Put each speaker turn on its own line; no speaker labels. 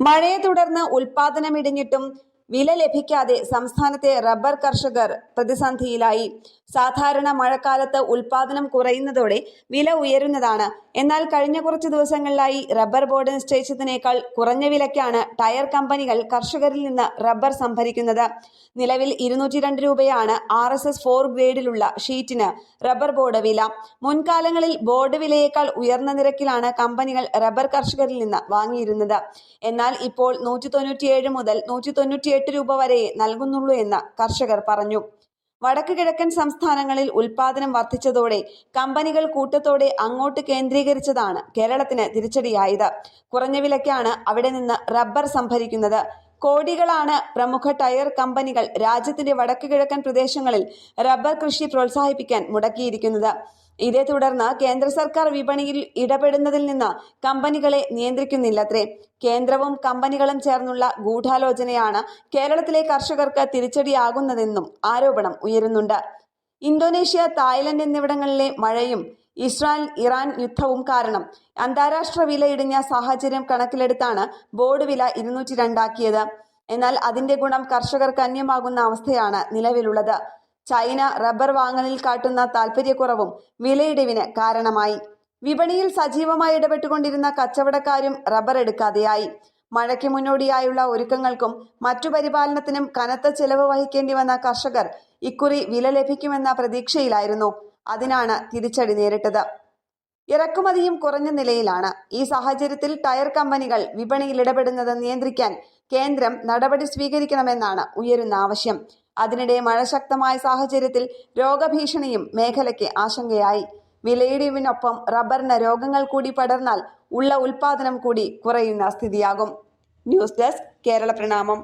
മഴയെ തുടർന്ന് ഉൽപാദനം ഇടിഞ്ഞിട്ടും വില ലഭിക്കാതെ സംസ്ഥാനത്തെ റബ്ബർ കർഷകർ പ്രതിസന്ധിയിലായി. സാധാരണ മഴക്കാലത്ത് ഉൽപാദനം കുറയുന്നതോടെ വില ഉയരുന്നതാണ്. എന്നാൽ കഴിഞ്ഞ കുറച്ച് ദിവസങ്ങളിലായി റബ്ബർ ബോർഡ് നിശ്ചയിച്ചതിനേക്കാൾ കുറഞ്ഞ വിലയ്ക്കാണ് ടയർ കമ്പനികൾ കർഷകരിൽ നിന്ന് റബ്ബർ സംഭരിക്കുന്നത്. നിലവിൽ ഇരുന്നൂറ്റി രണ്ട് രൂപയാണ് ആർ എസ് എസ് ഫോർ ഗ്രേഡിലുള്ള ഷീറ്റിന് റബ്ബർ ബോർഡ് വില. മുൻകാലങ്ങളിൽ ബോർഡ് വിലയേക്കാൾ ഉയർന്ന നിരക്കിലാണ് കമ്പനികൾ റബ്ബർ കർഷകരിൽ നിന്ന് വാങ്ങിയിരുന്നത്. എന്നാൽ ഇപ്പോൾ നൂറ്റി തൊണ്ണൂറ്റിയേഴ് മുതൽ നൂറ്റി തൊണ്ണൂറ്റിയെട്ട് രൂപ വരെ നൽകുന്നുള്ളൂ എന്ന് കർഷകർ പറഞ്ഞു. വടക്ക് കിഴക്കൻ സംസ്ഥാനങ്ങളിൽ ഉൽപാദനം വർദ്ധിച്ചതോടെ കമ്പനികൾ കൂട്ടത്തോടെ അങ്ങോട്ട് കേന്ദ്രീകരിച്ചതാണ് കേരളത്തിന് തിരിച്ചടിയായത്. കുറഞ്ഞ വിലയ്ക്കാണ് അവിടെ നിന്ന് റബ്ബർ സംഭരിക്കുന്നത്. കോടികളാണ് പ്രമുഖ ടയർ കമ്പനികൾ രാജ്യത്തിന്റെ വടക്കു കിഴക്കൻ പ്രദേശങ്ങളിൽ റബ്ബർ കൃഷി പ്രോത്സാഹിപ്പിക്കാൻ മുടക്കിയിരിക്കുന്നത്. ഇതേ തുടർന്ന് കേന്ദ്ര സർക്കാർ വിപണിയിൽ ഇടപെടുന്നതിൽ നിന്ന് കമ്പനികളെ നിയന്ത്രിക്കുന്നില്ലത്രേ. കേന്ദ്രവും കമ്പനികളും ചേർന്നുള്ള ഗൂഢാലോചനയാണ് കേരളത്തിലെ കർഷകർക്ക് തിരിച്ചടിയാകുന്നതെന്നും ആരോപണം ഉയരുന്നുണ്ട്. ഇന്തോനേഷ്യ തായ്ലൻഡ് എന്നിവിടങ്ങളിലെ മഴയും ഇസ്രായേൽ ഇറാൻ യുദ്ധവും കാരണം. അന്താരാഷ്ട്ര വില ഇടിഞ്ഞ സാഹചര്യം കണക്കിലെടുത്താണ് ബോർഡ് വില ഇരുന്നൂറ്റി രണ്ടാക്കിയത്. എന്നാൽ അതിന്റെ ഗുണം കർഷകർക്ക് അന്യമാകുന്ന അവസ്ഥയാണ് നിലവിലുള്ളത്. ചൈന റബ്ബർ വാങ്ങലിൽ കാട്ടുന്ന താൽപര്യക്കുറവും വിലയിടിവിന് കാരണമായി. വിപണിയിൽ സജീവമായി ഇടപെട്ടുകൊണ്ടിരുന്ന കച്ചവടക്കാരും റബ്ബർ എടുക്കാതെയായി. മഴയ്ക്ക് മുന്നോടിയായുള്ള ഒരുക്കങ്ങൾക്കും മറ്റു പരിപാലനത്തിനും കനത്ത ചെലവ് വഹിക്കേണ്ടി വന്ന കർഷകർ ഇക്കുറി വില ലഭിക്കുമെന്ന പ്രതീക്ഷയിലായിരുന്നു. അതിനാണ് തിരിച്ചടി നേരിട്ടത്. ഇറക്കുമതിയും കുറഞ്ഞ നിലയിലാണ്. ഈ സാഹചര്യത്തിൽ ടയർ കമ്പനികൾ വിപണിയിൽ ഇടപെടുന്നത് നിയന്ത്രിക്കാൻ കേന്ദ്രം നടപടി സ്വീകരിക്കണമെന്നാണ് ഉയരുന്ന ആവശ്യം. അതിനിടെ മഴ ശക്തമായ സാഹചര്യത്തിൽ രോഗഭീഷണിയും മേഖലയ്ക്ക് ആശങ്കയായി. വിലയിടിവിനൊപ്പം റബ്ബറിന് രോഗങ്ങൾ കൂടി പടർന്നാൽ ഉള്ള ഉൽപാദനം കൂടി കുറയുന്ന സ്ഥിതിയാകും. ന്യൂസ് ഡെസ്ക് കേരള പ്രണാമം.